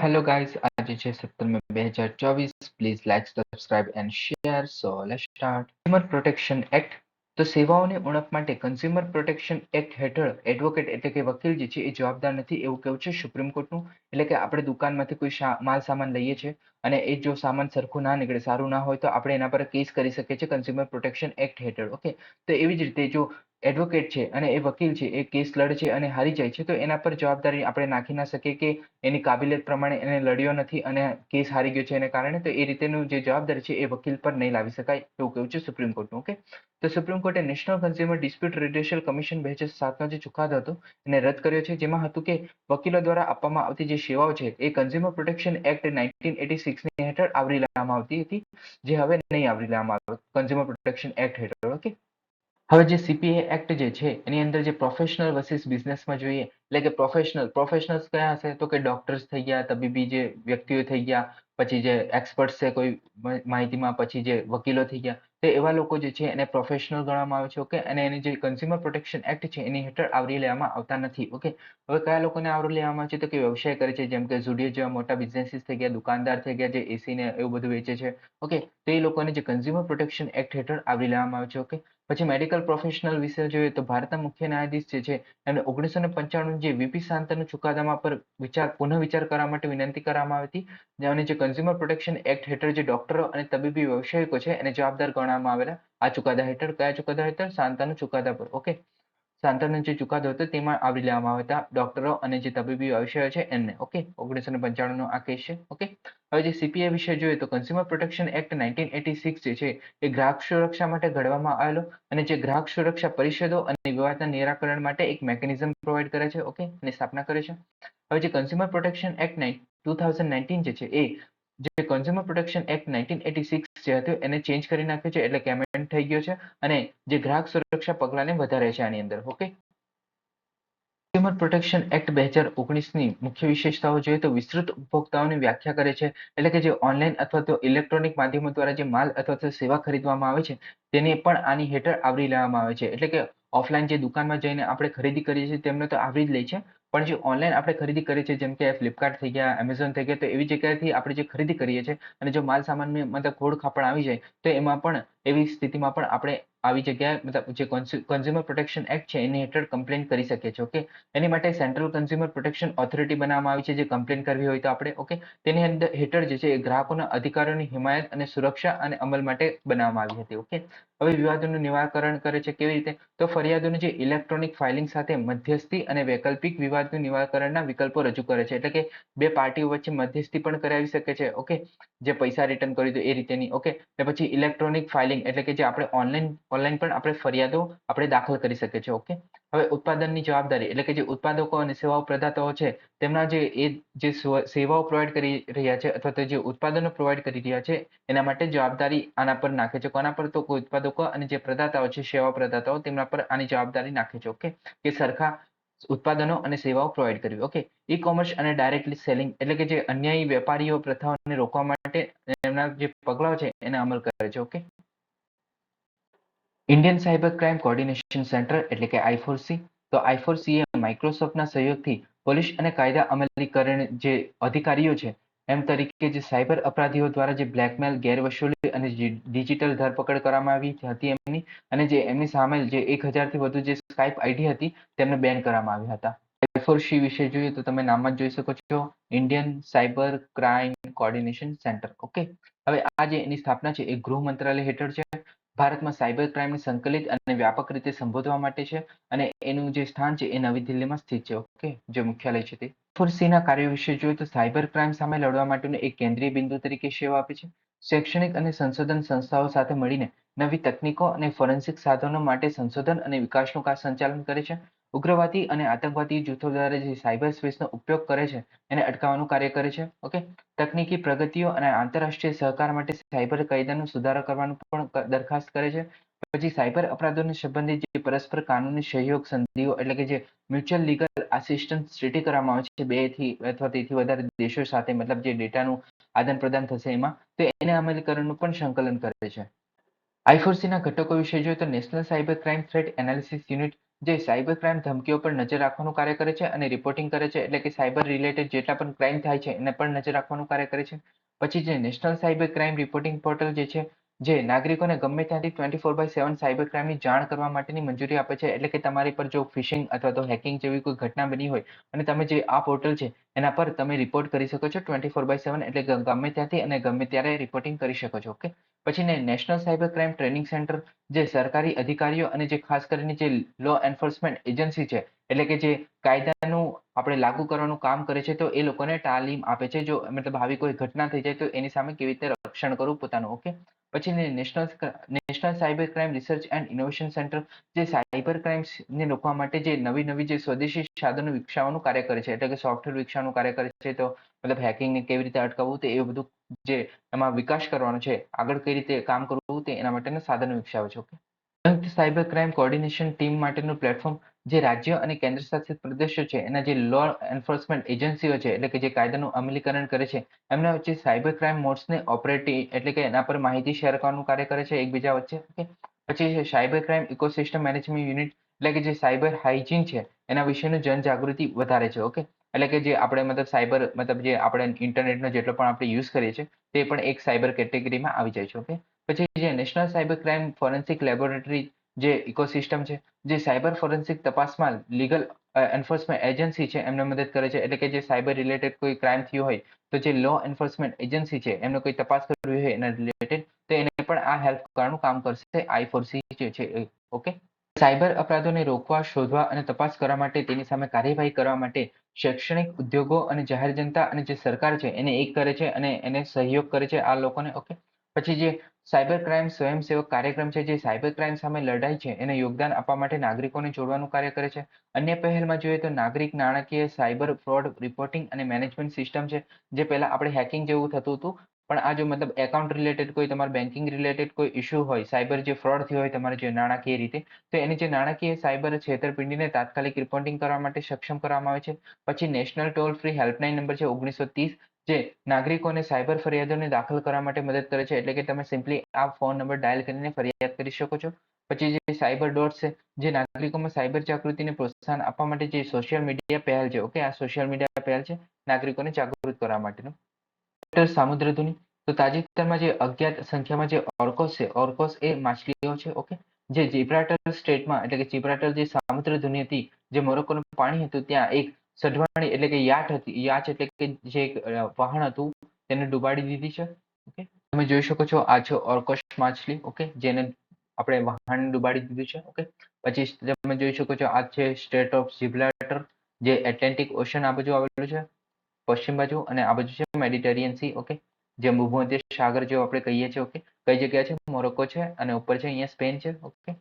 hello guys આજે છે September બે હજાર ચોવીસ please like subscribe and share so let start consumer protection act તો સેવાઓની ઉણપ માટે કન્ઝ્યુમર પ્રોટેક્શન એક્ટ હેઠળ એડવોકેટ એટલે કે વકીલ જે છે એ જવાબદાર નથી એવું કેવું છે સુપ્રીમ કોર્ટનું એટલે કે આપણે દુકાનમાંથી કોઈ માલ સામાન લઈએ છીએ અને એ જો સામાન સરખું ના નીકળે, સારું ના હોય તો આપણે એના પર કેસ કરી શકીએ છીએ કન્ઝ્યુમર પ્રોટેક્શન એક્ટ હેઠળ. ઓકે તો એવી જ રીતે જો એડવોકેટ છે અને એ વકીલ છે, એ કેસ લડે છે અને હારી જાય છે, તો એના પર જવાબદારી આપણે નાખી ના શકીએ કે એની કાબિલિયત પ્રમાણે એને લડ્યો નથી અને કેસ હારી ગયો છે એને કારણે, તો એ રીતેનું જે જવાબદારી છે એ વકીલ પર નહીં લાવી શકાય એવું કહ્યું છે સુપ્રીમ કોર્ટનું ઓકે તો સુપ્રીમ કોર્ટે national consumer dispute redressal commission બે હજાર સાતનો જે ચુકાદો હતો એને રદ કર્યો છે, જેમાં હતું કે વકીલો દ્વારા આપવામાં આવતી જે સેવાઓ છે એ consumer protection act nineteen eighty સિક્સની હેઠળ આવરી લેવામાં આવતી હતી, જે હવે નહીં આવરી લેવામાં આવે કન્ઝ્યુમર પ્રોટેક્શન એક્ટ હેઠળ ઓકે હવે જે સીપીએ એક્ટ જે છે, એની અંદર જે પ્રોફેશનલ વર્સિસ બિઝનેસમાં જોઈએ, એટલે કે પ્રોફેશનલ પ્રોફેશનલ્સ કયા હશે? તો કે ડોક્ટર્સ થઈ ગયા, તબીબી જે વ્યક્તિઓ થઈ ગયા, પછી જે એક્સપર્ટ છે, કોઈ માહિતીમાં પછી જે વકીલો થઈ ગયા, તે એવા લોકો જે છે, એને પ્રોફેશનલ ગણવામાં આવે છે ઓકે અને એની જે કન્ઝ્યુમર પ્રોટેક્શન એક્ટ છે, એની હેઠળ આવરી લેવામાં આવતા નથી ઓકે હવે કયા લોકોને આવરી લેવામાં આવે છે? તો કે વ્યવસાય કરે છે, જેમ કે ઝુડિયો જેવા મોટા બિઝનેસીસ થઈ ગયા, દુકાનદાર થઈ ગયા, જે એસી ને એવું બધું વેચે છે ઓકે તે લોકોને જે કન્ઝ્યુમર પ્રોટેક્શન એક્ટ હેઠળ આવરી લેવામાં આવે છે ઓકે પછી મેડિકલ પ્રોફેશનલ વિશે જોઈએ તો ભારતના મુખ્ય ન્યાયાધીશ જે છે, એમને ઓગણીસો ને પંચાણું જે વીપી શાંતનુ ચુકાદામાં પર વિચાર, પુનઃ વિચાર કરવા માટે વિનંતી કરવામાં આવી હતી. અને જે કન્ઝ્યુમર પ્રોટેક્શન એક્ટ હેઠળ જે ડોક્ટરો અને તબીબી વ્યવસાયિકો છે, એને જવાબદાર ગણવામાં આવેલા. આ ચુકાદા હેઠળ કયા ચુકાદા હેઠળ? શાંતાનુ ચુકાદા પર. ઓકે શાંતાનો જે ચુકાદો હતો તેમાં આવરી લેવામાં આવ્યા હતા. ડોક્ટરો અને જે તબીબી વ્યવસાયો છે એમને. ઓકે ઓગણીસો ને પંચાણું નો આ કેસ છે. ઓકે હવે જે સીપીએ વિશે જોઈએ તો consumer protection act nineteen eighty six જે છે, એ ગ્રાહક સુરક્ષા માટે ઘડવામાં આવેલો અને જે ગ્રાહક સુરક્ષા પરિષદો અને વિવાદના નિરાકરણ માટે એક મેકેનિઝમ પ્રોવાઈડ કરે છે. ઓકે અને સ્થાપના કરે છે. હવે જે consumer protection act nine two thousand nineteen જે છે, એ જે consumer protection act nineteen eighty six જે હતું, એને ચેન્જ કરી નાખ્યું છે એટલે કેમેન્ટ થઈ ગયો છે અને જે ગ્રાહક સુરક્ષા પગલાંને વધારે છે આની અંદર ઓકે કન્ઝ્યુમર પ્રોટેક્શન એક્ટ બે હજાર ઓગણીસની મુખ્ય વિશેષતાઓ જોઈએ તો વિસ્તૃત ઉપભોક્તાઓની વ્યાખ્યા કરે છે, એટલે કે જે ઓનલાઈન અથવા તો ઇલેક્ટ્રોનિક માધ્યમો દ્વારા જે માલ અથવા તો સેવા ખરીદવામાં આવે છે, તેને પણ આની હેઠળ આવરી લેવામાં આવે છે. એટલે કે ઓફલાઈન જે દુકાનમાં જઈને આપણે ખરીદી કરીએ છીએ, તેમને તો આવરી જ લે છે પણ જે ઓનલાઈન આપણે ખરીદી કરીએ છીએ, જેમ કે ફ્લિપકાર્ટ થઈ ગયા એમેઝોન થઈ ગયા, તો એવી જગ્યાએથી આપણે જે ખરીદી કરીએ છીએ અને જો માલ સામાન મતલબ ખોડ ખાપણ આવી જાય, તો એમાં પણ એવી સ્થિતિમાં પણ આપણે આવી જગ્યાએ મતલબ જે કન્ઝ્યુમર પ્રોટેક્શન એક્ટ છે, એની હેઠળ કમ્પ્લેન કરી શકીએ છીએ ઓકે એની માટે સેન્ટ્રલ કન્ઝ્યુમર પ્રોટેક્શન ઓથોરિટી બનાવવામાં આવી છે, જે કમ્પ્લેન કરવી હોય તો આપણે ઓકે તેની અંદર હેઠળ જે છે એ ગ્રાહકોના અધિકારોની હિમાયત અને સુરક્ષા અને અમલ માટે બનાવવામાં આવી હતી ઓકે હવે વિવાદોનું નિવારણ કરે છે કેવી રીતે? તો ફરિયાદોનું જે ઇલેક્ટ્રોનિક ફાઇલિંગ સાથે મધ્યસ્થી અને વૈકલ્પિક વિવાદનું નિવારણના વિકલ્પો રજૂ કરે છે. એટલે કે બે પાર્ટીઓ વચ્ચે મધ્યસ્થી પણ કરાવી શકે છે, ઓકે? જે પૈસા રિટર્ન કરી દો એ રીતેની, ઓકે? ને પછી ઇલેક્ટ્રોનિક ફાઇલિંગ એટલે કે જે આપણે ઓનલાઈન ઓનલાઈન પણ આપણે ફરિયાદો આપણે દાખલ કરી શકીએ છીએ, ઓકે? હવે ઉત્પાદનની જવાબદારી એટલે કે જે ઉત્પાદકો અને સેવાઓ પ્રદાતાઓ છે, તેમના જે એ જે સેવાઓ પ્રોવાઈડ કરી રહ્યા છે અથવા તો જે ઉત્પાદનો પ્રોવાઈડ કરી રહ્યા છે, એના માટે જવાબદારી આના પર નાખે છે. કોના પર તો કોઈ ઉત્પાદકો અને જે પ્રદાતાઓ છે, સેવા પ્રદાતાઓ તેમના પર આની જવાબદારી નાખે છે, ઓકે? કે સરખા ઉત્પાદનો અને સેવાઓ પ્રોવાઈડ કરવી, ઓકે? ઈ કોમર્સ અને ડાયરેક્ટલી સેલિંગ એટલે કે જે અન્યાયી વેપારીઓ પ્રથાઓને રોકવા માટે એમના જે પગલાઓ છે, એને અમલ કરે છે, okay? Indian cyber crime coordination centre એટલે કે આઈફોરસી તો આઈફોરસી એ માઇક્રોસોફ્ટના સહયોગથી પોલીસ અને કાયદા અમલીકરણ જે અધિકારીઓ છે, એમ તરીકે જે સાયબર અપરાધીઓ દ્વારા જે બ્લેકમેલ ગેરવસૂલી અને ડિજિટલ ધરપકડ કરવામાં આવી હતી એમની, અને જે એમની સામેલ જે એક હજારથી વધુ જે સ્કાઇપ આઈડી હતી, તેમને બેન કરવામાં આવ્યા હતા. આઈફોરસી વિશે જોઈએ તો તમે નામ જ જોઈ શકો છો Indian cyber crime coordination centre okay હવે આ જે એની સ્થાપના છે, એ ગૃહ મંત્રાલય હેઠળ છે ભારતમાં સાયબર ક્રાઇમને સંકલિત અને વ્યાપક રીતે સંબોધવા માટે છે અને એનું જે સ્થાન છે એ નવી દિલ્હીમાં સ્થિત છે, ઓકે? જે મુખ્યાલય છે તે. ફોર્સીના કાર્યો વિશે જોઈએ તો સાયબર ક્રાઇમ સામે લડવા માટેનું એક કેન્દ્રીય બિંદુ તરીકે સેવા આપે છે. શૈક્ષણિક અને સંશોધન સંસ્થાઓ સાથે મળીને નવી તકનીકો અને ફોરેન્સિક સાધનો માટે સંશોધન અને વિકાસનું સંચાલન કરે છે. ઉગ્રવાદી અને આતંકવાદી જૂથો દ્વારા જે સાયબર સ્પેસનો ઉપયોગ કરે છે, એને અટકાવવાનું કાર્ય કરે છે, ઓકે? તકનીકી પ્રગતિઓ અને આંતરરાષ્ટ્રીય સહકાર માટે સાયબર કાયદાનો સુધારો કરવાનું પણ દરખાસ્ત કરે છે. પછી સાયબર અપરાધોને સંબંધિત જે પરસ્પર કાનૂની સહયોગ સંધિઓ એટલે કે જે મ્યુચ્યુઅલ લીગલ આસિસ્ટન્સ ટ્રીટી કરવામાં આવે છે, બેથી, અથવા તેથી વધારે દેશો સાથે મતલબ જે ડેટાનું આદાન પ્રદાન થશે એમાં, તો એને અમલીકરણનું પણ સંકલન કરે છે. આઈફોરસીના ઘટકો વિશે જોઈએ તો national cyber crime threat analysis unit જે સાયબર ક્રાઇમ ધમકીઓ પર નજર રાખવાનું કાર્ય કરે છે અને રિપોર્ટિંગ કરે છે, એટલે કે સાયબર રિલેટેડ જેટલા પણ ક્રાઇમ થાય છે, એને પણ નજર રાખવાનું કાર્ય કરે છે. પછી જે national cyber crime reporting portal જે છે, જે નાગરિકોને ગમે ત્યાંથી twenty four by seven cyber ક્રાઇમની જાણ કરવા માટેની મંજૂરી આપે છે, એટલે કે તમારી પર જો ફિશિંગ અથવા તો હેકિંગ જેવી કોઈ ઘટના બની હોય અને તમે જે આ પોર્ટલ છે, એના પર તમે રિપોર્ટ કરી શકો છો ટ્વેન્ટી ફોર બાય સેવન એટલે ગમે ત્યાંથી અને ગમે ત્યારે રિપોર્ટિંગ કરી શકો છો ઓકે પછી ને national cyber crime training centre જે સરકારી અધિકારીઓ અને જે ખાસ કરીને જે લો એન્ફોર્સમેન્ટ એજન્સી છે એટલે કે જે કાયદાનું આપણે લાગુ કરવાનું કામ કરે છે, તો એ લોકોને તાલીમ આપે છે. જો મતલબ આવી કોઈ ઘટના થઈ જાય, તો એની સામે કેવી રીતે રક્ષણ કરવું પોતાનું, ઓકે? પછી national national cyber crime research and innovation centre જે સાયબર ક્રાઇમ્સને રોકવા માટે જે નવી નવી જે સ્વદેશી સાધનો વિકસાવવાનું કાર્ય કરે છે, એટલે કે સોફ્ટવેર વિકસાવવાનું કાર્ય કરે છે, તો મતલબ હેકિંગને કેવી રીતે અટકાવવું તે એ બધું જે એમાં વિકાસ કરવાનો છે, આગળ કઈ રીતે કામ કરવું તે એના માટેના સાધનો વિકસાવે છે, okay? Cyber crime coordination team માટેનું પ્લેટફોર્મ જે રાજ્ય અને કેન્દ્ર શાસિત પ્રદેશો છે, એના જે લો એન્ફોર્સમેન્ટ એજન્સીઓ છે, એટલે કે જે કાયદાનું અમલીકરણ કરે છે, એમના વચ્ચે સાયબર ક્રાઇમ મોડ્સને ઓપરેટી એટલે કે એના પર માહિતી શેર કરવાનું કાર્ય કરે છે એકબીજા વચ્ચે પછી છે cyber crime ecosystem management unit એટલે કે જે સાયબર હાઇજીન છે, એના વિશેનું જનજાગૃતિ વધારે છે ઓકે એટલે કે જે આપણે મતલબ સાયબર મતલબ જે આપણે ઇન્ટરનેટનો જેટલો પણ આપણે યુઝ કરીએ છીએ, તે પણ એક સાયબર કેટેગરીમાં આવી જાય છે ઓકે પછી જે national cyber crime forensic laboratory જે ઇકોસિસ્ટમ છે, જે સાયબર ફોરેન્સિક તપાસમાં લીગલ એન્ફોર્સમેન્ટ એજન્સી છે, એમને મદદ કરે છે. એટલે કે જે સાયબર રિલેટેડ કોઈ ક્રાઇમ થયું હોય, તો જે લો એન્ફોર્સમેન્ટ એજન્સી છે, એમને કોઈ તપાસ કરવી હોય એના રિલેટેડ તો એને પણ આ હેલ્પ કરવાનું કામ કરશે આઈ ફોરસી જે છે ઓકે સાયબર અપરાધોને રોકવા, શોધવા અને તપાસ કરવા માટે તેની સામે કાર્યવાહી કરવા માટે શૈક્ષણિક ઉદ્યોગો અને જાહેર જનતા અને જે સરકાર છે, એને એક કરે છે અને એને સહયોગ કરે છે આ લોકોને. ઓકે પછી જે સાયબર ક્રાઇમ સ્વયંસેવક કાર્યક્રમ છે, જે સાયબર ક્રાઇમ સામે લડાઈ છે, એને યોગદાન આપવા માટે નાગરિકોને જોડવાનું કાર્ય કરે છે. અન્ય પહેલમાં જોઈએ તો નાગરિક નાણાકીય સાયબર ફ્રોડ રિપોર્ટિંગ અને મેનેજમેન્ટ સિસ્ટમ છે, જે પહેલા આપણે હેકિંગ જેવું થતું હતું, પણ આ જો મતલબ એકાઉન્ટ રિલેટેડ કોઈ તમારે બેન્કિંગ રિલેટેડ કોઈ ઇસ્યુ હોય, સાયબર જે ફ્રોડ થયો હોય તમારે જે નાણાકીય રીતે, તો એની જે નાણાકીય સાયબર છેતરપિંડીને તાત્કાલિક રિપોર્ટિંગ કરવા માટે સક્ષમ કરવામાં આવે છે. પછી national toll free helpline number છે ઓગણીસો ત્રીસ જે નાગરિકોને સાયબર ફરિયાદોને દાખલ કરવા માટે મદદ કરે છે, એટલે કે તમે સિમ્પલી આ ફોન નંબર ડાયલ કરીને ફરિયાદ કરી શકો છો. પછી જે સાયબર ડોટ છે, જે નાગરિકોમાં સાયબર જાગૃતિને પ્રોત્સાહન આપવા માટે જે સોશિયલ મીડિયા પહેલ છે ઓકે આ સોશિયલ મીડિયા પહેલ છે, નાગરિકોને જાગૃત કરવા માટેનું. સામુદ્રધુની તો તાજેતરમાં જે અજ્ઞાત સંખ્યામાં જે ઓર્કોસ છે ઓર્કોસ એ માછલીઓ છે ઓકે જે જીબ્રાટર સ્ટેટમાં, એટલે કે જીબ્રાટર જે સામુદ્ર ધુની હતી, જે મોરોકોનું પાણી હતું, ત્યાં એક સઢવાણી એટલે કે યાટ હતી. યાચ એટલે કે જે વાહન હતું, તેને ડુબાડી દીધી છે. ઓકે? તમે જોઈ શકો છો આ છે ઓર્કોશ માછલી, ઓકે? જેને આપણે વાહન ડુબાડી દીધું છે, ઓકે? પછી તમે જોઈ શકો છો આ છે સ્ટેટ ઓફ જીબ્રાલ્ટર જે એટલાન્ટિક ઓશન આ બાજુ આવેલું છે, પશ્ચિમ બાજુ, અને આ બાજુ છે મેડિટેરિયન સી, ઓકે? જે ભૂમધ્ય સાગર જેવો આપણે કહીએ છીએ, ઓકે? કઈ જગ્યા છે? મોરોકો છે, અને ઉપર છે અહીંયા સ્પેન છે, ઓકે?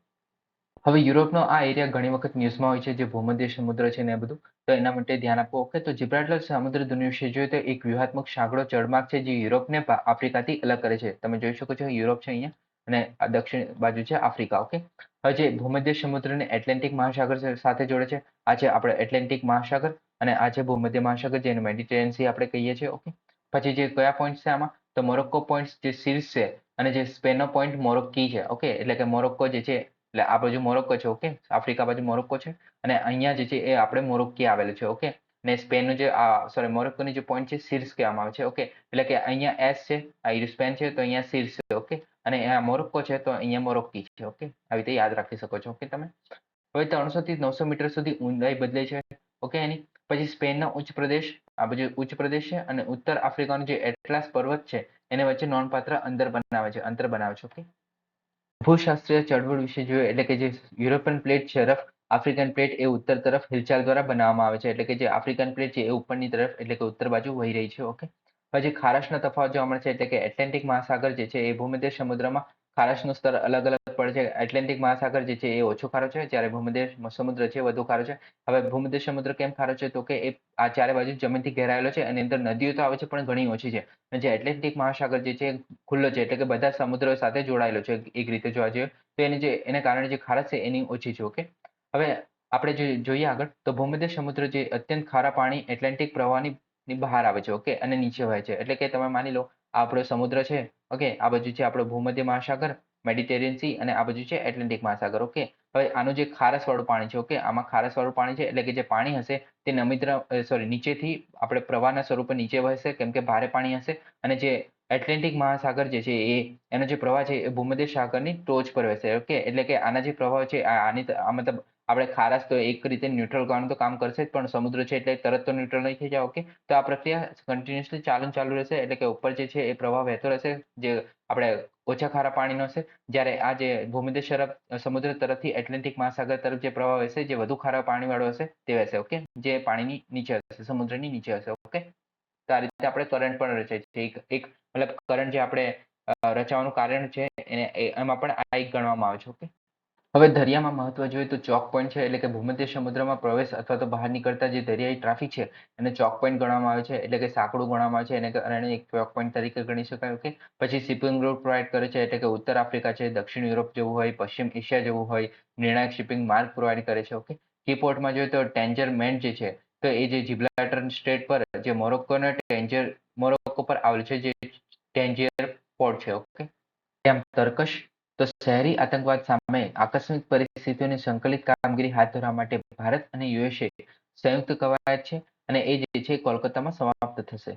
હવે યુરોપનો આ એરિયા ઘણી વખત ન્યૂઝમાં હોય છે, જે ભૂમધ્ય સમુદ્ર છે ને એ બધું. તો એના માટે ધ્યાન આપવું ઓકે? તો જિબ્રાલ્ટર સમુદ્ર ધુની વિશે જોઈએ તો એક વ્યૂહાત્મક સાંકડો ચળમાર્ગ છે, જે યુરોપને આફ્રિકાથી અલગ કરે છે. તમે જોઈ શકો છો યુરોપ છે અહીંયા અને આ દક્ષિણ બાજુ છે આફ્રિકા, ઓકે? હવે જે ભૂમધ્ય સમુદ્રને એટલાન્ટિક મહાસાગર સાથે જોડે છે, આ છે આપણે એટલાન્ટિક મહાસાગર અને આ છે ભૂમધ્ય મહાસાગર, જેને મેડિટેરિયન આપણે કહીએ છીએ, ઓકે? પછી જે કયા પોઈન્ટ છે આમાં? તો મોરોક્કો પોઈન્ટ જે શીર્ષ છે અને જે સ્પેનનો પોઈન્ટ મોરોક્કી છે, ઓકે? એટલે કે મોરોક્કો જે છે એટલે આ બાજુ મોરોક્કો છે ઓકે આફ્રિકા બાજુ મોરોક્કો છે. અને અહીંયા જે છે એ આપણે મોરોક્કી આવેલું છે ઓકે ને સ્પેનનું જે, આ સોરી મોરોક્કોની જે પોઈન્ટ છે શીર્ષ કહેવામાં આવે છે ઓકે એટલે કે અહીંયા એસ છે, આ સ્પેન છે, તો અહીંયા શીર્ષ છે ઓકે અને અહીંયા મોરોક્કો છે, તો અહીંયા મોરોક્કી છે ઓકે આવી રીતે યાદ રાખી શકો છો ઓકે તમે? હવે ત્રણસો થી નવસો મીટર સુધી ઊંડાઈ બદલે છે ઓકે એની? પછી સ્પેનનો ઉચ્ચ પ્રદેશ, આ બાજુ ઉચ્ચ પ્રદેશ છે અને ઉત્તર આફ્રિકાનો જે એટલાસ પર્વત છે, એને વચ્ચે નોંધપાત્ર અંતર બનાવે છે, અંતર બનાવે છે ઓકે ભૂશાસ્ત્રીય ચળવળ વિશે જોયું એટલે કે જે યુરોપિયન પ્લેટ છે આફ્રિકન પ્લેટ એ ઉત્તર તરફ હિલચાલ દ્વારા બનાવવામાં આવે છે. એટલે કે જે આફ્રિકન પ્લેટ છે એ ઉપરની તરફ એટલે કે ઉત્તર બાજુ વહી રહી છે. ઓકે? પછી ખારાશનો તફાવત જોવા મળે છે, એટલે કે એટલાન્ટિક મહાસાગર જે છે એ ભૂમધ્ય સમુદ્રમાં ખારાશનું સ્તર અલગ અલગ પડે છે. એટલાન્ટિક મહાસાગર જે છે એ ઓછો ખારો છે, જ્યારે ભૂમધ્ય સમુદ્ર છે વધુ ખારો છે. હવે ભૂમધ્ય સમુદ્ર કેમ ખારો છે? તો કે એ આ ચારે બાજુ જમીનથી ઘેરાયેલો છે અને અંદર નદીઓ તો આવે છે, પણ ઘણી ઓછી છે. જે એટલાન્ટિક મહાસાગર જે છે ખુલ્લો છે, એટલે કે બધા સમુદ્રો સાથે જોડાયેલો છે એક રીતે જોવા જઈએ, તો એની જે, એને કારણે જે ખારસ છે એની ઓછી છે, ઓકે? હવે આપણે જો જોઈએ આગળ, તો ભૂમધ્ય સમુદ્ર જે અત્યંત ખારા પાણી એટલાન્ટિક પ્રવાહની બહાર આવે છે, ઓકે? અને નીચે હોય છે. એટલે કે તમે માની લો આપણો સમુદ્ર છે, ઓકે? આ બાજુ છે આપણો ભૂમધ્ય મહાસાગર મેડિટેરિયન સી અને આ બાજુ છે એટલાન્ટિક મહાસાગર ઓકે હવે આનું જે ખારસવાળું પાણી છે ઓકે આમાં ખારસવાળું પાણી છે એટલે કે જે પાણી હશે તે નમિત્ર સોરી નીચેથી આપણે પ્રવાહના સ્વરૂપે નીચે વહેશે, કેમ કે ભારે પાણી હશે અને જે એટલાન્ટિક મહાસાગર જે છે એ, એનો જે પ્રવાહ છે એ ભૂમધ્ય સાગરની ટોચ પર વહેશે ઓકે એટલે કે આના જે પ્રવાહ છે આની મતલબ આપણે ખારાશ તો એક રીતે ન્યુટ્રલ કરવાનું તો કામ કરશે પણ સમુદ્ર છે એટલે તરત તો ન્યુટ્રલ નહીં થઈ જાય ઓકે તો આ પ્રક્રિયા કન્ટિન્યુઅસલી ચાલુ ચાલુ રહેશે એટલે કે ઉપર જે છે એ પ્રવાહ વહેતો રહેશે, જે આપણે ઓછા ખારા પાણીનો હશે જ્યારે આ જે ભૂમધ્ય શરફ સમુદ્ર તરફથી એટલાન્ટિક મહાસાગર તરફ જે પ્રવાહ વહેશે, જે વધુ ખારા પાણીવાળો હશે, તે વહેશે, ઓકે? જે પાણીની નીચે હશે, સમુદ્રની નીચે હશે, ઓકે? તો આ રીતે આપણે કરંટ પણ રચાય છે. એક એક, મતલબ કરંટ જે આપણે રચાવાનું કારણ છે, એને એમાં પણ આ એક ગણવામાં આવે છે, ઓકે? હવે દરિયામાં મહત્વ જોઈએ તો ચોક પોઈન્ટ છે, એટલે કે ભૂમધ્ય સમુદ્રમાં પ્રવેશ અથવા તો બહાર નીકળતા જે દરિયાઈ ટ્રાફિક છે, એને ચોક પોઈન્ટ ગણવામાં આવે છે, એટલે કે સાંકડું ગણવામાં આવે છે, એને કારણે એક ચોક પોઈન્ટ તરીકે ગણી શકાય ઓકે પછી શિપિંગ રૂટ પ્રોવાઈડ કરે છે, એટલે કે ઉત્તર આફ્રિકા છે, દક્ષિણ યુરોપ જેવું હોય, પશ્ચિમ એશિયા જેવું હોય, નિર્ણાયક શિપિંગ માર્ગ પ્રોવાઈડ કરે છે ઓકે કી પોર્ટમાં જોઈએ તો ટેન્જર મેન્ટ જે છે તો એ જે જિબ્રાલ્ટર સ્ટેટ પર, જે મોરોક્કો અને ટેન્જર મોરોક્કો પર આવેલું છે, જે ટેન્જર પોર્ટ છે ઓકે તેમ તર્કશ તો શહેરી આતંકવાદ સામે આકસ્મિક પરિસ્થિતિઓની સંકલિત કામગીરી હાથ ધરવા માટે ભારત અને યુએસએ સંયુક્ત કવાયત છે અને એ જે છે કોલકાતામાં સમાપ્ત થશે.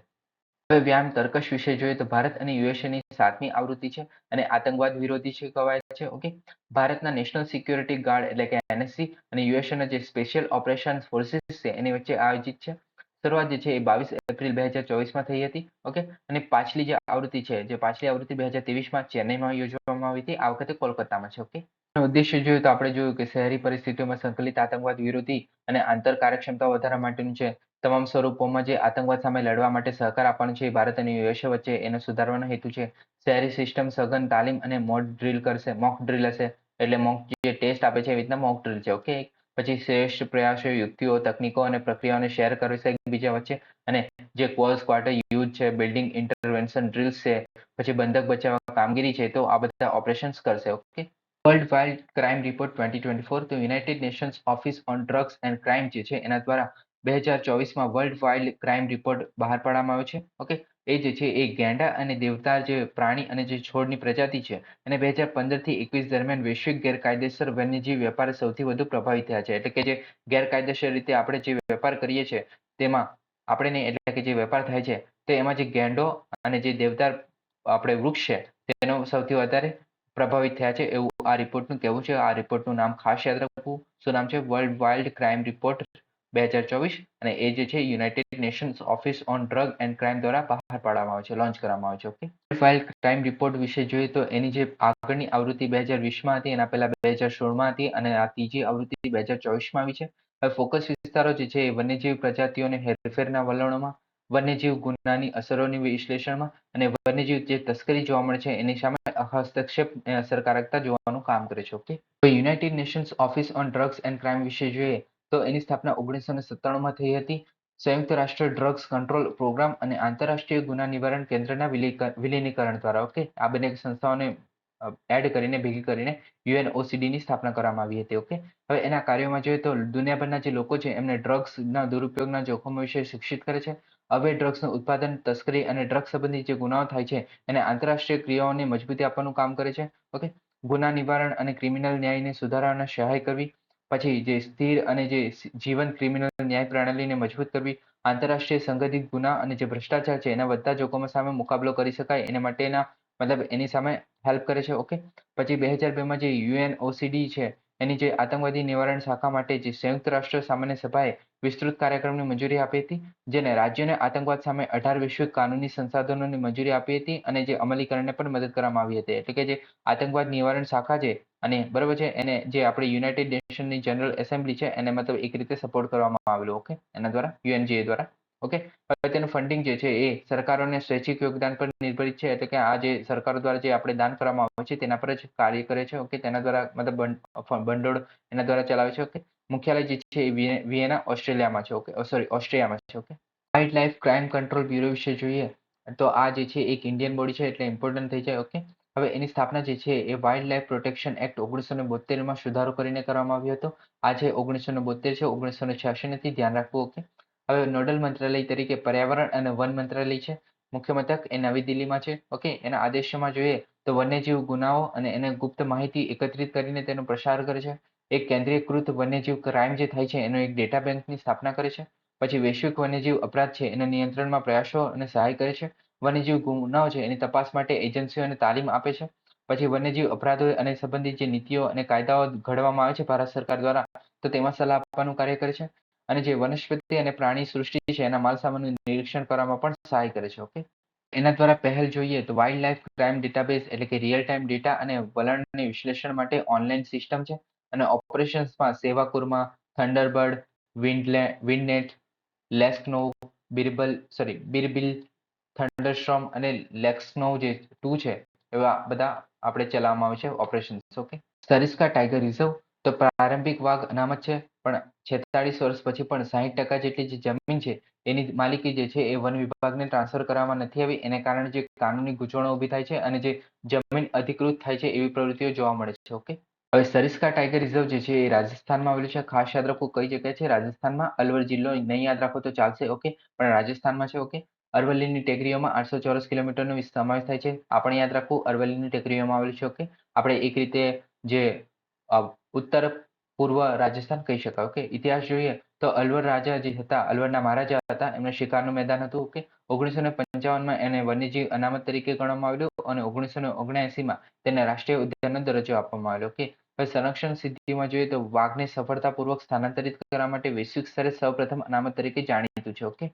હવે વ્યાયામ તર્કશ વિશે જોઈએ તો ભારત અને યુએસએની સાતમી આવૃત્તિ છે અને આતંકવાદ વિરોધી છે કવાયત છે, ઓકે? ભારતના નેશનલ સિક્યુરિટી ગાર્ડ એટલે કે એનએસસી અને યુએસએના જે સ્પેશિયલ ઓપરેશન ફોર્સિસ છે એની વચ્ચે આયોજિત છે. શરૂઆત જે છે એ બાવીસ એપ્રિલ બે હજાર ચોવીસમાં થઈ હતી, ઓકે? અને પાછલી જે આવૃત્તિ છે, જે પાછલી આવૃત્તિ બે હજાર ત્રેવીસમાં ચેન્નઈમાં યોજવામાં આવી હતી, આ વખતે કોલકાતામાં છે, ઓકે? ઉદ્દેશ્ય જોયું તો આપણે જોયું કે શહેરી પરિસ્થિતિઓમાં સંકલિત આતંકવાદ વિરોધી અને આંતર કાર્યક્ષમતા વધારવા માટેનું છે તમામ સ્વરૂપોમાં જે આતંકવાદ સામે લડવા માટે સહકાર આપવાનો છે ભારત અને યુએસએ વચ્ચે એને સુધારવાનો હેતુ છે. શહેરી સિસ્ટમ સઘન તાલીમ અને મોક ડ્રિલ કરશે, મોક ડ્રિલ હશે, એટલે મોક જે ટેસ્ટ આપે છે એવી રીતના મોક ડ્રિલ છે, ઓકે? પછી શ્રેષ્ઠ પ્રયાસો, યુક્તિઓ, તકનીકો અને પ્રક્રિયાઓને શેર કરવી છે એકબીજા વચ્ચે. અને જે કોલ્સ ક્વાર્ટર યુઝ છે બિલ્ડિંગ ઇન્ટરવેન્શન ડ્રિલ્સ છે, પછી બંધક બચાવવા કામગીરી છે, તો આ બધા ઓપરેશન્સ કરશે okay world wild crime report twenty twenty four તો United Nations office on drugs and crime જે છે, એના દ્વારા બે હજાર ચોવીસમાં વર્લ્ડ વાઇલ્ડ ક્રાઇમ રિપોર્ટ બહાર પાડવામાં આવ્યો છે ઓકે એ જે છે, એ ગેંડા અને દેવતા જે પ્રાણી અને જે છોડની પ્રજાતિ છે અને બે હજાર પંદરથી એકવીસ દરમિયાન વૈશ્વિક ગેરકાયદેસર વન્યજીવ વેપાર સૌથી વધુ પ્રભાવિત થયા છે. એટલે કે જે ગેરકાયદેસર રીતે આપણે જે વેપાર કરીએ છીએ, તેમાં આપણે એટલે કે જે વેપાર થાય છે, તે એમાં જે ગેંડો અને જે દેવદાર આપણે વૃક્ષ છે, તેનો સૌથી વધારે પ્રભાવિત થયા છે એવું આ રિપોર્ટનું કહેવું છે. આ રિપોર્ટનું નામ ખાસ યાદ રાખવું. શું નામ છે? વર્લ્ડ વાઇલ્ડ ક્રાઇમ રિપોર્ટ બે હજાર ચોવીસ અને એ જે છે United Nations office on drug and crime દ્વારા બહાર પાડવામાં આવે છે લોન્ચ કરવામાં આવે છે ઓકે ફાઇલ ક્રાઇમ રિપોર્ટ વિશે જોઈએ તો એની જે આગળની આવૃત્તિ બે હજાર વીસમાં હતી, એના પહેલા બે હજાર સોળમાં હતી અને આ ત્રીજી આવૃત્તિ બે હજાર ચોવીસમાં આવી છે. હવે ફોકસ વિસ્તારો જે છે એ વન્યજીવ પ્રજાતિઓને હેરફેરના વલણોમાં, વન્યજીવ ગુનાની અસરોની વિશ્લેષણમાં અને વન્યજીવ જે તસ્કરી જોવા મળે છે એની સામે હસ્તક્ષેપ, અસરકારકતા જોવાનું કામ કરે છે okay United Nations office on drugs and crime વિશે જોઈએ તો એની સ્થાપના ઓગણીસો ને સત્તાણુંમાં થઈ હતી. સંયુક્ત રાષ્ટ્ર ડ્રગ્સ કંટ્રોલ પ્રોગ્રામ અને આંતરરાષ્ટ્રીય ગુના નિવારણ કેન્દ્રના વિલીનીકરણ દ્વારા, ઓકે? આ બંને સંસ્થાઓને એડ કરીને, ભેગી કરીને યુએનઓસીડીની સ્થાપના કરવામાં આવી હતી, ઓકે? હવે એના કાર્યોમાં જોઈએ તો દુનિયાભરના જે લોકો છે, એમને ડ્રગ્સના દુરુપયોગના જોખમો વિશે શિક્ષિત કરે છે. હવે ડ્રગ્સનું ઉત્પાદન, તસ્કરી અને ડ્રગ્સ સંબંધિત જે ગુનાઓ થાય છે, એને આંતરરાષ્ટ્રીય ક્રિયાઓને મજબૂતી આપવાનું કામ કરે છે, ઓકે? ગુના નિવારણ અને ક્રિમિનલ ન્યાયને સુધારવાના સહાય કરવી પછી જે સ્થિર અને જે જીવન ક્રિમિનલ ન્યાય પ્રણાલીને મજબૂત કરવી, આંતરરાષ્ટ્રીય સંગઠિત ગુના અને જે ભ્રષ્ટાચાર છે, એના વધતા જોખમો સામે મુકાબલો કરી શકાય, એના માટેના મતલબ એની સામે હેલ્પ કરે છે ઓકે પછી બે હજાર બેમાં જે યુએન ઓસીડી છે એની જે આતંકવાદી નિવારણ શાખા માટે જે સંયુક્ત રાષ્ટ્ર સામાન્ય સભાએ વિસ્તૃત કાર્યક્રમની મંજૂરી આપી હતી, જેને રાજ્યોને આતંકવાદ સામે અઢાર વૈશ્વિક કાનૂની સંસાધનોની મંજૂરી આપી હતી અને જે અમલીકરણને પણ મદદ કરવામાં આવી હતી. એટલે કે જે આતંકવાદ નિવારણ શાખા છે, અને બરાબર છે, એને જે આપણે યુનાઇટેડ નેશનની જનરલ એસેમ્બલી છે, એને મતલબ એક રીતે સપોર્ટ કરવામાં આવેલો, ઓકે? એના દ્વારા, યુએનજીએ દ્વારા. ઓકે? હવે તેનું ફંડિંગ જે છે એ સરકારોને સ્વૈચ્છિક યોગદાન પર નિર્ભરિત છે. એટલે કે આ જે સરકારો દ્વારા જે આપણે દાન કરવામાં આવે છે, તેના પર જ કાર્ય કરે છે, ઓકે? તેના દ્વારા મતલબ ભંડોળ એના દ્વારા ચલાવે છે, ઓકે? મુખ્યાલય જે છે એ વિયેના, ઓસ્ટ્રેલિયામાં છે, ઓકે? સોરી ઓસ્ટ્રિયામાં છે, okay? Wild life crime control bureau વિશે જોઈએ. તો આ જે છે એક ઇન્ડિયન બોડી છે, એટલે ઇમ્પોર્ટન્ટ થઈ જાય, ઓકે? હવે એની સ્થાપના જે છે એ વાઇલ્ડ લાઇફ પ્રોટેક્શન એક્ટ ઓગણીસો ને બોતેરમાં સુધારો કરીને કરવામાં આવ્યો હતો. આ ઓગણીસો ને બોતેર છે, ઓગણીસો ને છ્યાસી નથી, ધ્યાન રાખવું, ઓકે? હવે નોડલ મંત્રાલય તરીકે પર્યાવરણ અને વન મંત્રાલય છે. મુખ્ય મથક એ નવી દિલ્હીમાં છે. ઓકે, એના આદેશમાં જોઈએ તો વન્યજીવ ગુનાઓ અને એને ગુપ્ત માહિતી એકત્રિત કરીને તેનો પ્રસાર કરે છે. એક કેન્દ્રીયકૃત વન્યજીવ ક્રાઇમ જે થાય છે, એનો એક ડેટા બેંકની સ્થાપના કરે છે. પછી વૈશ્વિક વન્યજીવ અપરાધ છે, એના નિયંત્રણમાં પ્રયાસો અને સહાય કરે છે. વન્યજીવ ગુનાઓ છે, એની તપાસ માટે એજન્સીઓને તાલીમ આપે છે. પછી વન્યજીવ અપરાધો અને સંબંધિત જે નીતિઓ અને કાયદાઓ ઘડવામાં આવે છે, ભારત સરકાર દ્વારા, તો તેમાં સલાહ આપવાનું કાર્ય કરે છે. અને જે વનસ્પતિ અને પ્રાણી સૃષ્ટિ છે, એના માલસામાનનું નિરીક્ષણ કરવામાં પણ સહાય કરે છે ઓકે એના દ્વારા પહેલ જોઈએ તો વાઇલ્ડ લાઇફ ક્રાઇમ ડેટાબેઝ એટલે કે રિયલ ટાઈમ ડેટા અને વલણને વિશ્લેષણ માટે ઓનલાઈન સિસ્ટમ છે અને ઓપરેશન્સમાં સેવાકુરમાં થંડરબર્ડ વિન્ડલે વિન્ડનેટ લેસ્કનો બિરબલ સોરી બિરબિલ થંડરસ્ટ્રોમ અને લેક્સનો જે ટુ છે, એવા બધા આપણે ચલાવવામાં આવે છે operations okay Sariska tiger reserve તો પ્રારંભિક વાઘ અનામત છે પણ છેતાળીસ વર્ષ પછી પણ સાહીઠ ટકા જેટલી જે જમીન છે, એની માલિકી જે છે એ વન વિભાગને ટ્રાન્સફર કરવામાં નથી આવી. એને કારણે જે કાનૂની ગૂંચવણો ઊભી થાય છે અને જે જમીન અધિકૃત થાય છે એવી પ્રવૃત્તિઓ જોવા મળે છે, ઓકે? હવે સરિસ્કા ટાઈગર રિઝર્વ જે છે એ રાજસ્થાનમાં આવેલું છે. ખાસ યાદ રાખવું કઈ જગ્યાએ છે? રાજસ્થાનમાં અલવર જિલ્લો નહીં યાદ રાખો તો ચાલશે, ઓકે? પણ રાજસ્થાનમાં છે, ઓકે? અરવલ્લીની ટેકરીઓમાં આઠસો ચોરસ કિલોમીટરનો સમાવેશ થાય છે. આપણે યાદ રાખવું અરવલ્લીની ટેકરીઓમાં આવેલું છે, ઓકે? આપણે એક રીતે જે ઉત્તર પૂર્વ રાજસ્થાન કહી શકાય ઓકે ઇતિહાસ જોઈએ તો અલવર રાજા જે હતા, અલવરના મહારાજા હતા એમને શિકારનું મેદાન હતું ઓકે ઓગણીસો ને પંચાવનમાં એને વન્યજીવ અનામત તરીકે ગણવામાં આવ્યું અને ઓગણીસો ને ઓગણએસીમાં તેને રાષ્ટ્રીય ઉદ્યાનનો દરજ્જો આપવામાં આવ્યો ઓકે સંરક્ષણ સિદ્ધિમાં જોઈએ તો વાઘને સફળતાપૂર્વક સ્થાનાંતરિત કરવા માટે વૈશ્વિક સ્તરે સૌપ્રથમ અનામત તરીકે જાણીતું છે ઓકે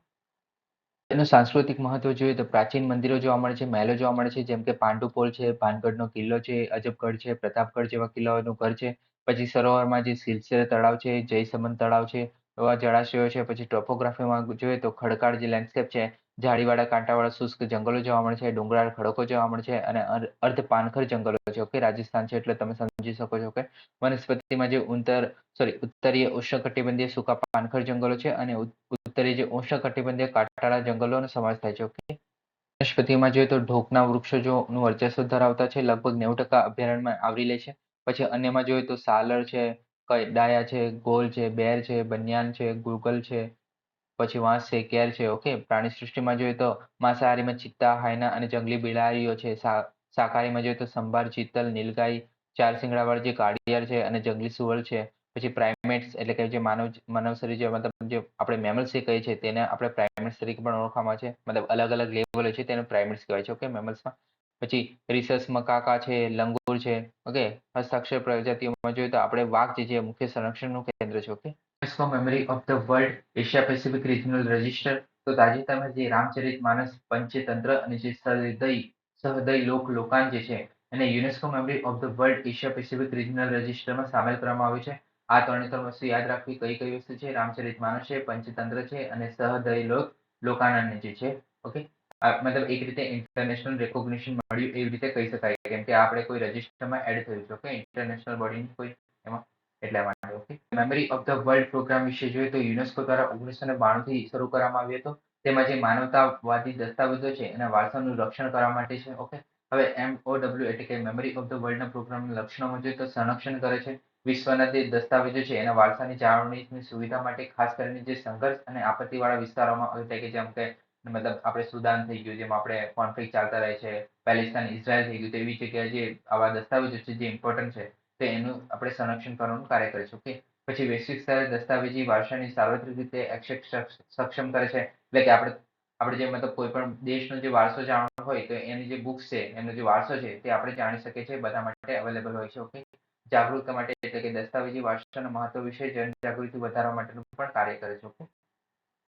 એનું સાંસ્કૃતિક મહત્વ જોઈએ તો પ્રાચીન મંદિરો જોવા મળે છે, મહેલો જોવા મળે છે, જેમ કે પાંડુપોલ છે, ભાનગઢનો કિલ્લો છે, અજબગઢ છે, પ્રતાપગઢ જેવા કિલ્લાઓનું ઘર છે પછી સરોવરમાં જે સિલસિલ તળાવ છે, જયસમંદ તળાવ છે, એવા જળાશયો છે, પછી ટોપોગ્રાફીમાં જોઈએ તો ખડકાળ જે લેન્ડસ્કેપ છે ઝાડીવાળા કાંટાવાળા શુષ્ક જંગલો જોવા મળે છે, ડુંગરાળ ખડકો જોવા મળે છે અને અર્ધ પાનખર જંગલો છે ઓકે રાજસ્થાન છે એટલે તમે સમજી શકો છો કે વનસ્પતિમાં જે ઉત્તર સોરી ઉત્તરીય ઉષ્ણકટિબંધીય સૂકા પાનખર જંગલો છે અને ઉત્તરીય જે ઉષ્ણકટિબંધીય કાંટાળા જંગલોનો સમાવેશ થાય છે ઓકે વનસ્પતિમાં જોઈએ તો ઢોકના વૃક્ષો જો વર્ચસ્વ ધરાવતા છે, લગભગ નેવું ટકા અભયારણ્યમાં આવરી લે છે. પછી અન્યમાં જોઈએ તો સાલર છે ડાયા છે, ગોલ છે, બેર છે, બનિયાન છે, ગુગલ છે, પછી વાંસ છે, કેર છે, ઓકે? પ્રાણી સૃષ્ટિમાં જોઈએ તો માંસાહારીમાં ચિત્તા, હાયના અને જંગલી બિલાડીઓ છે. શાકાહારીમાં જોઈએ તો સંભાર, ચિત્તલ, નીલગાય, ચાર શિંગડાવાળી જે કાળિયાર છે અને જંગલી સુવર છે. પછી પ્રાઇમેટ્સ એટલે કે જે માનવ માનવ શરીર જે મતલબ જે આપણે મેમલ્સ જે કહીએ છીએ તેને આપણે પ્રાઇમેટ્સ તરીકે પણ ઓળખવામાં છે. મતલબ અલગ અલગ લેવલ છે, તેને પ્રાઇમેટ્સ કહેવાય છે, ઓકે, મેમલ્સમાં. પછી રિસસ મકાકા છે, લંગૂર છે ઓકે હસ્તાક્ષર પ્રજાતિઓમાં જોઈએ તો આપણે વાઘ જે છે મુખ્ય સંરક્ષણનું કેન્દ્ર છે okay UNESCO memory of the world Asia Pacific regional register તો તાજેતરમાં જે રામચરિત માનસ પંચતંત્ર અને જે સહદય સહદય લોક લોકાન જે છે, એને UNESCO memory of the world Asia Pacific regional રજિસ્ટરમાં સામેલ કરવામાં આવ્યું છે. આ ત્રણે ત્રણ વસ્તુ યાદ રાખવી, કઈ કઈ વસ્તુ છે? રામચરિત માનસ છે, પંચતંત્ર છે અને સહદય લોક લોકાનંદ જે છે ઓકે મતલબ એક રીતે ઇન્ટરનેશનલ રેકોગ્નિશન મળ્યું એવી રીતે કહી શકાય. કેમ કે આપણે કોઈ રજિસ્ટરમાં એડ થયું છે ઓકે ઇન્ટરનેશનલ બોડીની કોઈ એમાં એટલા માટે okay memory of the world programme વિશે જોઈએ તો યુનેસ્કો દ્વારા ઓગણીસો ને બાણુંથી શરૂ કરવામાં આવ્યો હતો. તેમાં જે માનવતાવાદી દસ્તાવેજો છે, એના વારસાનું રક્ષણ કરવા માટે છે ઓકે હવે એમ ઓ ડબલ્યુ એટલે કે મેમરી ઓફ ધ વર્લ્ડના પ્રોગ્રામના લક્ષણોમાં જોઈએ તો સંરક્ષણ કરે છે. વિશ્વના જે દસ્તાવેજો છે, એના વારસાની જાળવણીની સુવિધા માટે ખાસ કરીને જે સંઘર્ષ અને આપત્તિવાળા વિસ્તારોમાં એટલે કે જેમ કે મતલબ આપણે સુદાન થઈ ગયું, જેમ આપણે કોન્ફ્લિક્ટ ચાલતા રહે છે. પેલેસ્ટાઇન ઇઝરાયલ થઈ ગયું એવી જગ્યાએ જે આવા દસ્તાવેજો છે, જે ઇમ્પોર્ટન્ટ છે, તો એનું આપણે સંરક્ષણ કરવાનું કાર્ય કરે છે, ઓકે? પછી વૈશ્વિક સ્તરે દસ્તાવેજી ભાષાની સાર્વત્રિક રીતે એક્સેસ સક્ષમ કરે છે. એટલે કે આપણે આપણે જે મતલબ કોઈ પણ દેશનો જે વારસો જાણવાનો હોય, તો એની જે બુક્સ છે, એનો જે વારસો છે, તે આપણે જાણી શકીએ છીએ, બધા માટે અવેલેબલ હોય છે, ઓકે? જાગૃતતા માટે એટલે કે દસ્તાવેજી ભાષાના મહત્વ વિશે જનજાગૃતિ વધારવા માટેનું પણ કાર્ય કરે છે, ઓકે?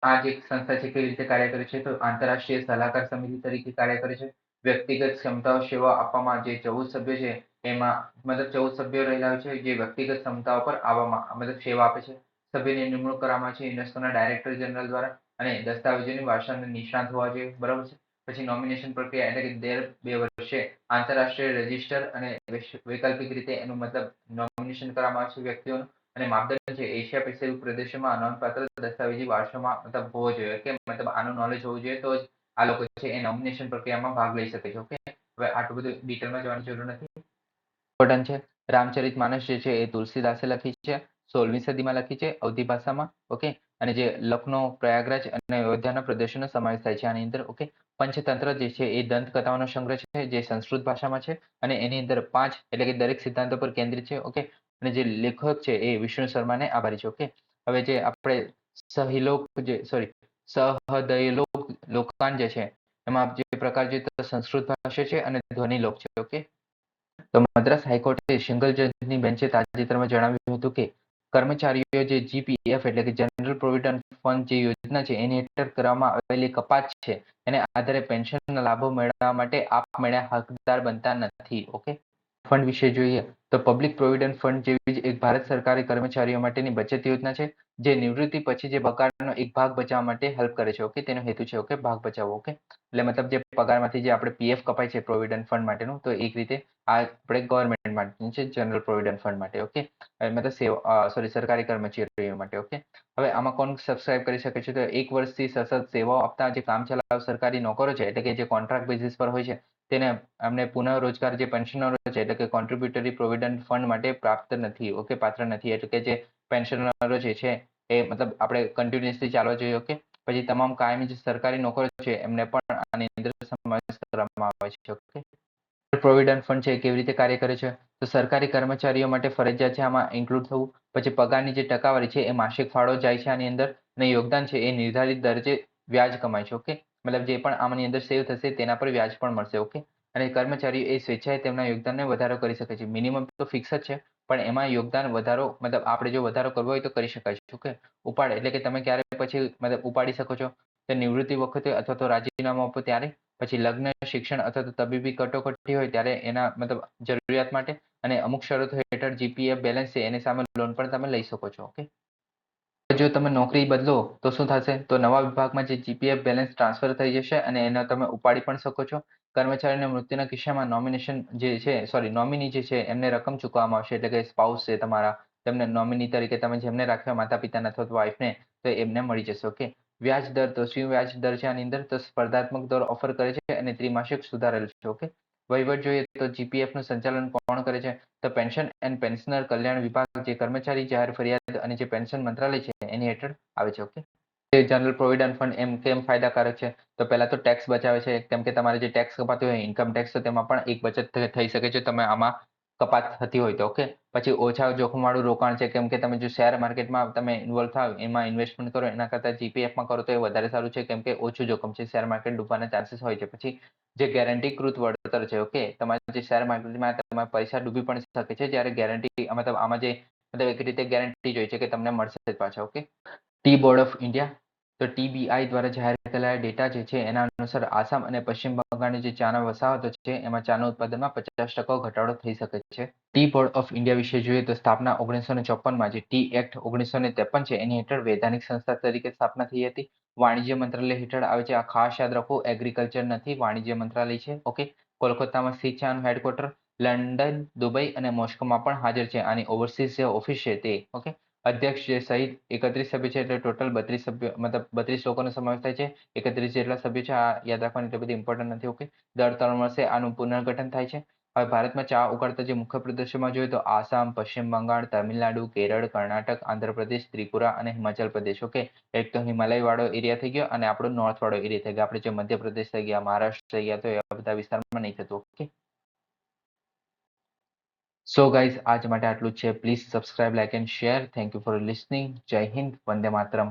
આ જે સંસ્થા છે, કેવી રીતે કાર્ય કરે છે? તો આંતરરાષ્ટ્રીય સલાહકાર સમિતિ તરીકે કાર્ય કરે છે. વ્યક્તિગત ક્ષમતાઓ સેવા આપવામાં જે ચૌદ સભ્ય છે, એમાં મતલબ ચૌદ સભ્યો રહેલા છે, જે વ્યક્તિગત ક્ષમતાઓ પર આવવામાં મતલબ સેવા આપે છે. સભ્યની નિમણૂક કરવામાં છે યુનેસ્કોના ડાયરેક્ટર જનરલ દ્વારા અને દસ્તાવેજોની ભાષાના નિષ્ણાંત હોવા જોઈએ. બરાબર છે? પછી નોમિનેશન પ્રક્રિયા એટલે કે દર બે વર્ષે આંતરરાષ્ટ્રીય રજિસ્ટર અને વૈકલ્પિક રીતે એનું મતલબ નોમિનેશન કરવામાં આવે છે વ્યક્તિઓનું. અને માપદંડ છે એશિયા પેસિફિક પ્રદેશોમાં નોંધપાત્ર દસ્તાવેજી વારસોમાં મતલબ હોવો જોઈએ કે મતલબ આનું નોલેજ હોવું જોઈએ તો જ આ લોકો છે એ નોમિનેશન પ્રક્રિયામાં ભાગ લઈ શકે છે, ઓકે? હવે આટલું બધું ડિટેલમાં જવાની જરૂર નથી. ઇમ્પોર્ટન્ટ છે, રામચરિત માનસ જે છે એ તુલસીદાસે લખી છે, સોળમી સદીમાં લખી છે, અવધી ભાષામાં, ઓકે? અને જે લખનૌ પ્રયાગરાજ અને અયોધ્યાના પ્રદેશોનો સમાવેશ થાય છે આની અંદર, ઓકે? પંચતંત્ર જે છે એ દંતકથાઓનો સંગ્રહ છે, જે સંસ્કૃત ભાષામાં છે અને એની અંદર પાંચ એટલે કે દરેક સિદ્ધાંતો પર કેન્દ્રિત છે, ઓકે? અને જે લેખક છે એ વિષ્ણુ શર્માને આભારી છે ઓકે હવે જે આપણે સહિલોક જે સોરી સહદયલોક લોકાન જે છે, એમાં જે પ્રકાર જે સંસ્કૃત ભાષા છે અને ધ્વનિલોક છે ઓકે તો મદ્રાસ હાઈકોર્ટે સિંગલ જજની બેન્ચે તાજેતરમાં જણાવ્યું હતું કે કર્મચારીઓ જે જીપીએફ એટલે કે જનરલ પ્રોવિડન્ટ ફંડ જે યોજના છે, એની હેઠળ કરવામાં આવેલી કપાત છે, એને આધારે પેન્શનના લાભો મેળવવા માટે આપમેળે હકદાર બનતા નથી ઓકે ફંડ વિશે જોઈએ તો પબ્લિક પ્રોવિડન્ટ ફંડ જેવી જ એક ભારત સરકારી કર્મચારીઓ માટેની બચત યોજના છે, જે નિવૃત્તિ પછી જે પગારનો એક ભાગ બચાવવા માટે હેલ્પ કરે છે ઓકે તેનો હેતુ છે ઓકે ભાગ બચાવવો ઓકે એટલે મતલબ જે પગારમાંથી જે આપણે પીએફ કપાય છે પ્રોવિડન્ટ ફંડ માટેનું, તો એક રીતે આ આપણે ગવર્મેન્ટ માટે છે જનરલ પ્રોવિડન્ટ ફંડ માટે ઓકે મતલબ સેવા સોરી સરકારી કર્મચારીઓ માટે ઓકે હવે આમાં કોણ સબસ્ક્રાઇબ કરી શકે છે? તો એક વર્ષથી સતત સેવાઓ આપતા જે કામ ચલાવ સરકારી નોકરો છે, એટલે કે જે કોન્ટ્રાક્ટ બેઝિસ પર હોય છે, તેને અમને પુનઃ રોજગાર જે પેન્શનરો છે, એટલે કે કોન્ટ્રીબ્યુટરી પ્રોવિડન્ટ ફંડ માટે પ્રાપ્ત નથી ઓકે પાત્ર નથી. એટલે કે જે પેન્શનરો જે છે, એ મતલબ આપણે કન્ટિન્યુઅસલી ચાલવા જોઈએ ઓકે પછી તમામ કાયમી જે સરકારી નોકરો છે, એમને પણ આની અંદર સમાવેશ કરવામાં આવે છે ઓકે પ્રોવિડન્ટ ફંડ છે કેવી રીતે કાર્ય કરે છે? તો સરકારી કર્મચારીઓ માટે ફરજિયાત છે આમાં ઇન્ક્લુડ થવું. પછી પગારની જે ટકાવારી છે, એ માસિક ફાળો જાય છે આની અંદર અને યોગદાન છે એ નિર્ધારિત દરજે વ્યાજ કમાય છે ઓકે મતલબ જે પણ આમાંની અંદર સેવ થશે તેના પર વ્યાજ પણ મળશે ઓકે અને કર્મચારીઓ એ સ્વેચ્છાએ તેમના યોગદાનને વધારો કરી શકે છે. મિનિમમ તો ફિક્સ જ છે, પણ એમાં યોગદાન વધારો, મતલબ આપણે જો વધારો કરવો હોય તો કરી શકાય છે. ઓકે? ઉપાડ, એટલે કે તમે ક્યારે પછી, મતલબ ઉપાડી શકો છો? તો નિવૃત્તિ વખતે અથવા તો રાજીનામું આપો ત્યારે, પછી લગ્ન, શિક્ષણ અથવા તો તબીબી કટોકટી હોય ત્યારે એના, મતલબ જરૂરિયાત માટે અને અમુક શરતો હેઠળ જીપીએફ બેલેન્સ છે, એની સામે લોન પણ તમે લઈ શકો છો. ઓકે? જો તમે નોકરી બદલો, તો શું થશે? તો નવા વિભાગમાં જે જીપીએફ બેલેન્સ ટ્રાન્સફર થઈ જશે અને એને તમે ઉપાડી પણ શકો છો. કર્મચારીના મૃત્યુના કિસ્સામાં નોમિનેશન જે છે સોરી નોમિની જે છે, એમને રકમ ચૂકવવામાં આવશે. એટલે કે સ્પાઉસ છે તમારા, તેમને નોમિની તરીકે તમે જેમને રાખ્યા માતા પિતાના અથવા વાઇફને તો એમને મળી જશે ઓકે વ્યાજ દર, તો શું વ્યાજ દર છે આની અંદર? તો સ્પર્ધાત્મક દર ઓફર કરે છે અને ત્રિમાસિક સુધારેલ છે ઓકે વહીવટ જોઈએ તો જીપીએફનું સંચાલન કોણ કરે છે? તો પેન્શન એન્ડ પેન્શનર કલ્યાણ વિભાગ, જે કર્મચારી જાહેર ફરિયાદ અને જે પેન્શન મંત્રાલય છે, એની હેઠળ આવે છે ઓકે જનરલ પ્રોવિડન્ટ ફંડ એમ કેમ ફાયદાકારક છે? તો પહેલા તો ટેક્સ બચાવે છે, કેમ કે તમારે જે ટેક્સ કપાતી હોય ઇન્કમ ટેક્સ તો તેમાં પણ એક બચત થઈ શકે છે, તમે આમાં કપાત થતી હોય તો ઓકે પછી ઓછા જોખમવાળું રોકાણ છે, કેમ કે તમે જો શેર માર્કેટમાં તમે ઇન્વોલ્વ થાવ, એમાં ઇન્વેસ્ટમેન્ટ કરો, એના કરતાં જીપીએફમાં કરો, તો એ વધારે સારું છે, કેમ કે ઓછું જોખમ છે શેર માર્કેટ ડૂબવાના ચાન્સીસ હોય છે. પછી જે ગેરંટીકૃત વળતર છે ઓકે તમારે જે શેર માર્કેટમાં તમારા પૈસા ડૂબી પણ શકે છે, જ્યારે ગેરંટી મતલબ આમાં જે, મતલબ એક રીતે ગેરંટી જોઈ છે કે તમને મળશે પાછા okay tea board of India તો ટીબીઆઈ દ્વારા જાહેર કરાયેલા ડેટા જે છે એના અનુસાર આસામ અને પશ્ચિમ બંગાળની જે ચાના વસાહતો છે એમાં ચાના ઉત્પાદનમાં પચાસ ટકા ઘટાડો થઈ શકે છે. ટી બોર્ડ ઓફ ઇન્ડિયા વિશે જોઈએ તો સ્થાપના ઓગણીસો ને ચોપનમાં જે ટી એક્ટ ઓગણીસો ને ત્રેપન છે એની હેઠળ વૈધાનિક સંસ્થા તરીકે સ્થાપના થઈ હતી. વાણિજ્ય મંત્રાલય હેઠળ આવે છે આ ખાસ યાદ રાખો એગ્રીકલ્ચર નથી, વાણિજ્ય મંત્રાલય છે. ઓકે કોલકાતામાં સ્થિત છે આનું હેડક્વાર્ટર લંડન, દુબઈ અને મોસ્કોમાં પણ હાજર છે. આની ઓવરસીઝ જે ઓફિસ છે તે. ઓકે અધ્યક્ષ જે સહિત એકત્રીસ સભ્ય છે એટલે ટોટલ બત્રીસ સભ્ય, મતલબ બત્રીસ લોકોનો સમાવેશ થાય છે. એકત્રીસ જેટલા સભ્યો છે, આ યાદ રાખવાની એટલી બધી ઇમ્પોર્ટન્ટ નથી ઓકે દર ત્રણ વર્ષે આનું પુનર્ગઠન થાય છે. હવે ભારતમાં ચા ઉગાડતા જે મુખ્ય પ્રદેશોમાં જોઈએ તો આસામ, પશ્ચિમ બંગાળ, તમિલનાડુ, કેરળ, કર્ણાટક, આંધ્રપ્રદેશ, ત્રિપુરા અને હિમાચલ પ્રદેશ ઓકે એક તો હિમાલય વાળો એરિયા થઈ ગયો અને આપણો નોર્થ વાળો એરિયા થઈ ગયો. આપણે જે મધ્યપ્રદેશ થઈ ગયા, મહારાષ્ટ્ર થઈ ગયા, તો એવા બધા વિસ્તારમાં નહીં થતું ઓકે સો ગાઈઝ આજ માટે આટલું જ છે please subscribe like and share thank you for listening Jai Hind Vande Mataram